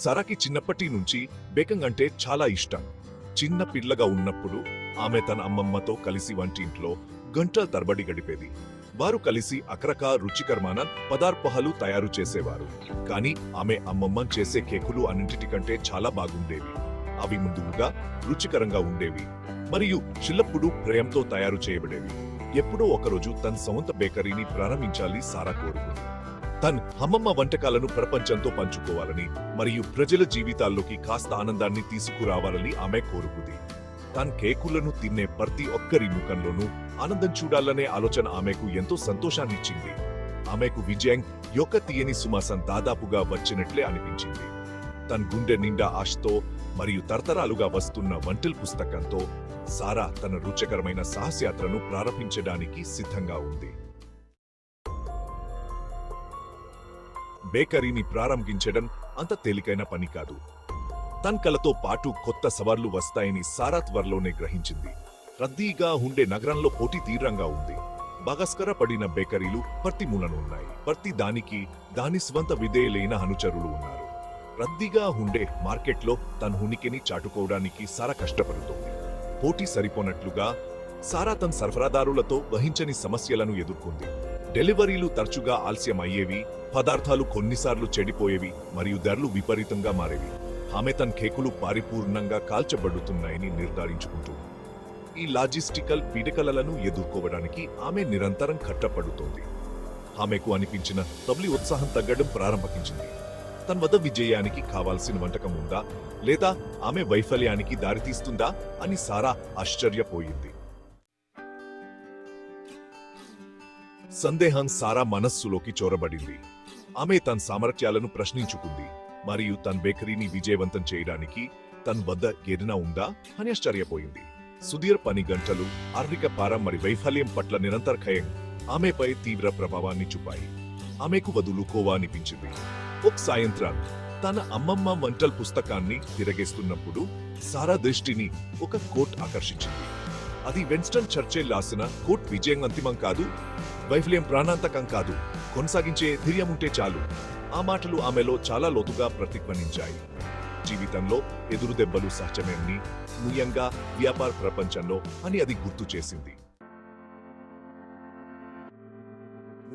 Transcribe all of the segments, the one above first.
సారాకి చిన్నప్పటి నుంచి బేకింగ్ అంటే చాలా ఇష్టం. చిన్న పిల్లగా ఉన్నప్పుడు ఆమె తన అమ్మమ్మతో కలిసి వంటింట్లో గంటల తరబడి గడిపేది. వారు కలిసి అకరక రుచికరమాన పదార్థాలు తయారు చేసేవారు. కానీ ఆమె అమ్మమ్మ చేసే కేకులు అన్నింటికంటే చాలా బాగుండేవి. అవి ముందుగా రుచికరంగా ఉండేవి. మరియు చిల్లప్పుడు ప్రేమతో తయారు చేయబడేవి. ఎప్పుడో ఒకరోజు తన సొంత బేకరీని ప్రారంభించాలి సారా కోరుకుంది. తన్ అమ్మమ్మ వంటకాలను ప్రపంచంతో పంచుకోవాలని మరియు ప్రజల జీవితాల్లోకి కాస్త ఆనందాన్ని తీసుకురావాలని ఆమె కోరుకుంది. తన్ కేకులను తినే ప్రతి ఒక్కరి ముఖంలోనూ ఆనందం చూడాలనే ఆలోచన ఆమెకు ఎంతో సంతోషాన్నిచ్చింది. ఆమెకు విజయం యొక్క తీయని సుమాసం దాదాపుగా వచ్చినట్లే అనిపించింది. తన గుండె నిండా ఆశతో మరియు తరతరాలుగా వస్తున్న వంటల పుస్తకంతో సారా తన రుచికరమైన సాహసయాత్రను ప్రారంభించడానికి సిద్ధంగా ఉంది. బేకరీని ప్రారంభించడం అంత తేలికైన పని కాదు. తన కలతో పాటు కొత్త సవాళ్ళు వస్తాయని సారా త్వరలోనే గ్రహించింది. రద్దీగా ఉండే నగరంలో పోటీ తీవ్రంగా ఉంది. బగస్కర పడిన బేకరీలు ప్రతి మూలను ఉన్నాయి. ప్రతి దానికి దాని స్వంత విధేయులైన అనుచరులు ఉన్నారు. రద్దీగా ఉండే మార్కెట్లో తన ఉనికిని చాటుకోవడానికి సారా కష్టపడుతోంది. పోటీ సరిపోనట్లుగా సారా తన సరఫరాదారులతో వహించని సమస్యలను ఎదుర్కొంది. డెలివరీలు తరచుగా ఆలస్యం అయ్యేవి పదార్థాలు కొన్నిసార్లు చెడిపోయేవి మరియు ధరలు విపరీతంగా మారేవి. ఆమె తన కేకులు పరిపూర్ణంగా కాల్చబడుతున్నాయని నిర్ధారించుకుంటుంది ఈ లాజిస్టికల్ పీడకలలను ఎదుర్కోవడానికి ఆమె నిరంతరం కట్టపడుతోంది. ఆమెకు అనిపించిన తబ్లి ఉత్సాహం తగ్గడం ప్రారంభించింది. తన వద్ద విజయానికి కావాల్సిన వంటకం ఉందా? లేదా ఆమె వైఫల్యానికి దారితీస్తుందా? అని సారా ఆశ్చర్యపోయింది. సందేహం సారా మనస్సులోకి చొరబడింది. ఆమె తన సామర్థ్యాలను ప్రశ్నించుకుంది. మరియు తన బేకరీని విజయవంతం చేయడానికి తన వద్ద ఏదైనా ఉందా? అని ఆశ్చర్యపోయింది. సుధీర్ పని గంటలు ఆర్థిక భారం మరి వైఫల్యం పట్ల నిరంతర ఖయం ఆమెపై తీవ్ర ప్రభావాన్ని చూపాయి. ఆమెకు వదులుకోవా అనిపించింది. ఒక సాయంత్రం తన అమ్మమ్మ వంటల పుస్తకాన్ని తిరగేస్తున్నప్పుడు సారా దృష్టిని ఒక కోట్ ఆకర్షించింది. అది వెన్స్టన్ చర్చిల్ రాసిన కోట్ విజయం అంతిమం కాదు వైఫల్యం ప్రాణాంతకం కాదు. కొనసాగించే ధైర్యం ఉంటే చాలు. ఆ మాటలు ఆమెలో చాలా లోతుగా ప్రతిధ్వనించాయి. జీవితంలో ఎదురు దెబ్బలు సహజమేనని ముఖ్యంగా వ్యాపార ప్రపంచంలో అని అది గుర్తు చేసింది.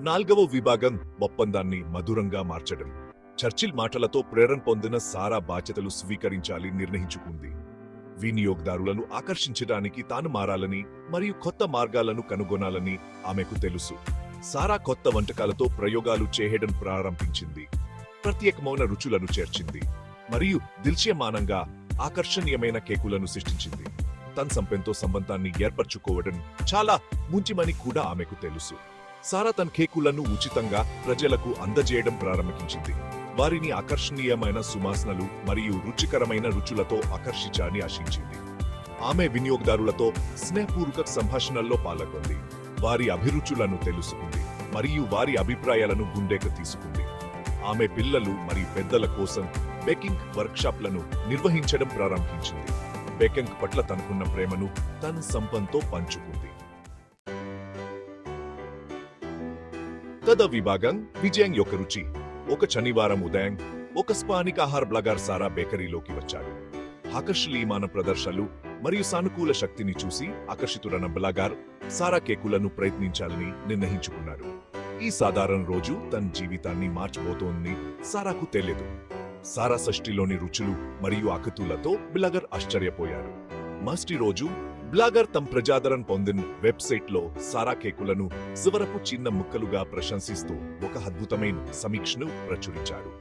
నాల్గవ విభాగం ఒప్పందాన్ని మధురంగా మార్చడం. చర్చిల్ మాటలతో ప్రేరణ పొందిన సారా బాధ్యతలు స్వీకరించాలి నిర్ణయించుకుంది. వినియోగదారులను ఆకర్షించడానికి తాను మారాలని మరియు కొత్త మార్గాలను కనుగొనాలని ఆమెకు తెలుసు. సారా కొత్త వంటకాలతో ప్రయోగాలు చేయడం ప్రారంభించింది. ప్రత్యేకమైన రుచులను చేర్చింది. మరియు దిల్చ్యమానంగా ఆకర్షణీయమైన కేకులను సృష్టించింది. తన సంపెంతో సంబంధాన్ని ఏర్పరచుకోవడం చాలా ముంచిమని కూడా ఆమెకు తెలుసు. సారా తన కేకులను ఉచితంగా ప్రజలకు అందజేయడం ప్రారంభించింది. వారిని ఆకర్షణీయమైన సువాసనలు మరియు రుచికరమైన రుచులతో ఆకర్షించాలని ఆశించింది. ఆమె వినియోగదారులతో స్నేహపూర్వక సంభాషణల్లో పాల్గొంది. వారి అభిరుచులను తెలుసుకుంది మరియు వారి అభిప్రాయాలను గుండెకు తీసుకుంది. ఆమె పిల్లలు మరియు పెద్దల కోసం బేకింగ్ వర్క్షాప్లను నిర్వహించడం ప్రారంభించింది. బేకింగ్ పట్ల తనకున్న ప్రేమను తన సంపంతో పంచుకుంది. తద విభాగం విజయం యొక్క రుచి. ఒక శనివారం ఉదయం ఒక స్థానిక ఆహార బ్లగర్ సారా బేకరీలోకి వచ్చాడు. ఆకర్షణీయమాన ప్రదర్శనలు మరియు సానుకూల శక్తిని చూసి ఆకర్షితుడన్న బ్లగార్ సారా కేకులను ప్రయత్నించాలని నిర్ణయించుకున్నాడు. ఈ సాధారణ రోజు తన జీవితాన్ని మార్చబోతోంది సారాకు తెలియదు. సారా షష్టిలోని రుచులు మరియు ఆకతులతో బ్లగర్ ఆశ్చర్యపోయారు మస్టి రోజు బ్లాగర్ తమ ప్రజాదరణ పొందిన వెబ్సైట్లో సారా కేకులను చివరకు చిన్న ముక్కలుగా ప్రశంసిస్తూ ఒక అద్భుతమైన సమీక్షను ప్రచురించారు.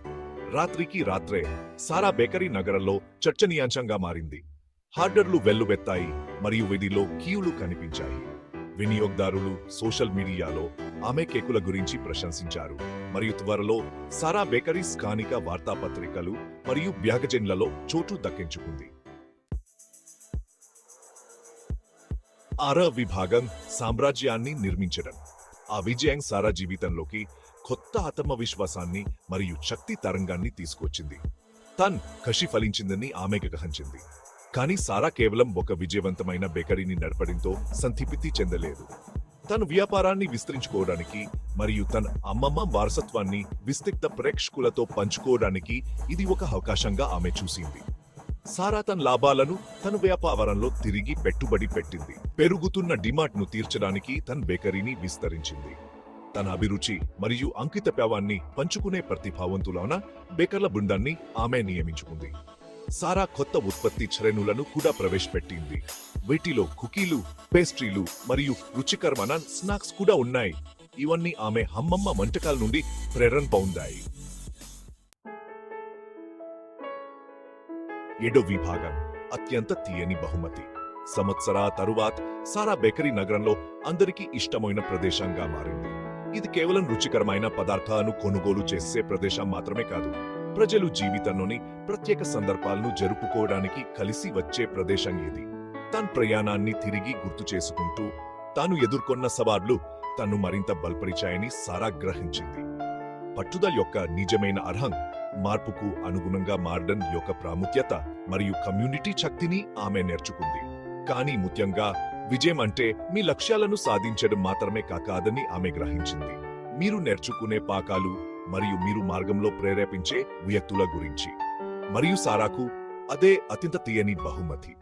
రాత్రికి రాత్రే సారా బేకరీ నగరంలో చర్చనీయాంశంగా మారింది. హార్డర్లు వెల్లువెత్తాయి మరియు వీధిలో కీయులు కనిపించాయి. వినియోగదారులు సోషల్ మీడియాలో ఆమె కేకుల గురించి ప్రశంసించారు. మరియు త్వరలో సారా బేకరీ స్థానిక వార్తాపత్రికలు మరియు బ్యాగజైన్లలో చోటు దక్కించుకుంది. ఆర విభాగం సామ్రాజ్యాన్ని నిర్మించడం. ఆ విజయం సారా జీవితంలోకి కొత్త ఆత్మవిశ్వాసాన్ని మరియు శక్తి తరంగాన్ని తీసుకొచ్చింది. తన్ కషి ఫలించిందని ఆమె గ్రహించింది. కానీ సారా కేవలం ఒక విజయవంతమైన బేకరీని నడపడంతో సంతృప్తి చెందలేదు. తన వ్యాపారాన్ని విస్తరించుకోవడానికి మరియు తన అమ్మమ్మ వారసత్వాన్ని విస్తృత ప్రేక్షకులతో పంచుకోవడానికి ఇది ఒక అవకాశంగా ఆమె చూసింది. సారా తన లాభాలను తన వ్యాపారంలో తిరిగి పెట్టుబడి పెట్టింది. పెరుగుతున్న డిమాండ్ను తీర్చడానికి తన బేకరీని విస్తరించింది. తన అభిరుచి మరియు అంకిత ప్యావాన్ని పంచుకునే ప్రతిభావంతులైన బేకర్ల బృందాన్ని ఆమె నియమించుకుంది. సారా కొత్త ఉత్పత్తి చరణులను కూడా ప్రవేశపెట్టింది. వీటిలో కుకీలు పేస్ట్రీలు మరియు రుచికరమైన స్నాక్స్ కూడా ఉన్నాయి. ఇవన్నీ ఆమె హమ్మమ్మ వంటకాల నుండి ప్రేరణ పొందాయి. ఏడో విభాగం అత్యంత తీయని బహుమతి. సంవత్సరాల తరువాత సారా బేకరీ నగరంలో అందరికీ ఇష్టమైన ప్రదేశంగా మారింది. ఇది కేవలం రుచికరమైన పదార్థాలను కొనుగోలు చేసే ప్రదేశం మాత్రమే కాదు ప్రజలు జీవితంలోని ప్రత్యేక సందర్భాలను జరుపుకోవడానికి కలిసి వచ్చే ప్రదేశం ఇది. తన ప్రయాణాన్ని తిరిగి గుర్తు చేసుకుంటూ తాను ఎదుర్కొన్న సవాళ్ళు తను మరింత బలపరిచాయని సారా గ్రహించింది. పట్టుదల యొక్క నిజమైన అర్హం మార్పుకు అనుగుణంగా మార్డన్ యొక్క ప్రాముఖ్యత మరియు కమ్యూనిటీ శక్తిని ఆమె నేర్చుకుంది. కానీ ముఖ్యంగా విజయం అంటే మీ లక్ష్యాలను సాధించడం మాత్రమే కాకాదని ఆమె గ్రహించింది. మీరు నేర్చుకునే పాకాలు మరియు మీరు మార్గంలో ప్రేరేపించే వ్యక్తుల గురించి. మరియు సారాకు అదే అత్యంత తీయని బహుమతి.